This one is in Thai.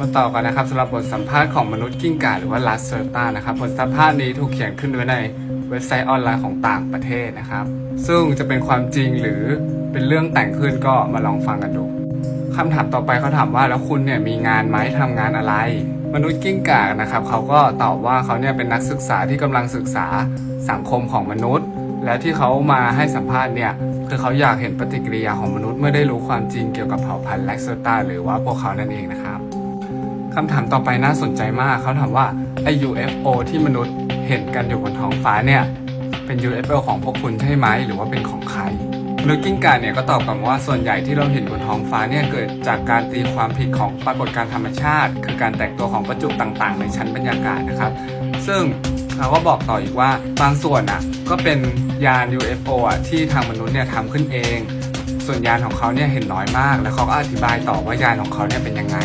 มาต่อกันนะครับสำหรับบทสัมภาษณ์ของมนุษย์กิ้งก่าหรือว่าลาสเซอร์ตานะครับบทสัมภาษณ์นี้ถูกเขียนขึ้นไว้ในเว็บไซต์ออนไลน์ของต่างประเทศนะครับ ซึ่งจะเป็นความจริงหรือเป็นเรื่องแต่งขึ้นก็มาลองฟังกันดูคำถามต่อไปเขาถามว่าแล้วคุณเนี่ยมีงานไหมทำงานอะไร มนุษย์กิ้งก่านะครับเขาก็ตอบว่าเขาเนี่ยเป็นนักศึกษาที่กำลังศึกษาสังคมของมนุษย์ และที่เขามาให้สัมภาษณ์เนี่ยคือเขาอยากเห็นปฏิกิริยาของมนุษย์เมื่อได้รู้ความจริงเกี่ยวกับเผ่าพันธุ์แลกเซอร์ตาหรือว่าพวกเขานั่นเองนะครับ คำถามต่อไปน่าสนใจมาก เขาถามว่าไอ UFO ที่มนุษย์เห็นกันอยู่บนท้องฟ้าเนี่ย เป็น UFO ของพวกคุณใช่ไหม หรือว่าเป็นของใครมนุษย์กิ้งก่าเนี่ยก็ตอบกลับว่าส่วนใหญ่ที่เราเห็นบนท้องฟ้าเนี่ยเกิดจากการตีความผิดของปรากฏการณ์ธรรมชาติ คือการแตกตัวของประจุต่างๆ ในชั้นบรรยากาศนะครับ ซึ่งเขาก็บอกต่ออีกว่าบางส่วนอะก็เป็นยาน UFO อะที่ทางมนุษย์เนี่ยทำขึ้นเอง ส่วนยานของเขาเนี่ยเห็นน้อยมาก แล้วเขาก็อธิบายต่อว่ายานของเขาเนี่ยเป็นยังไง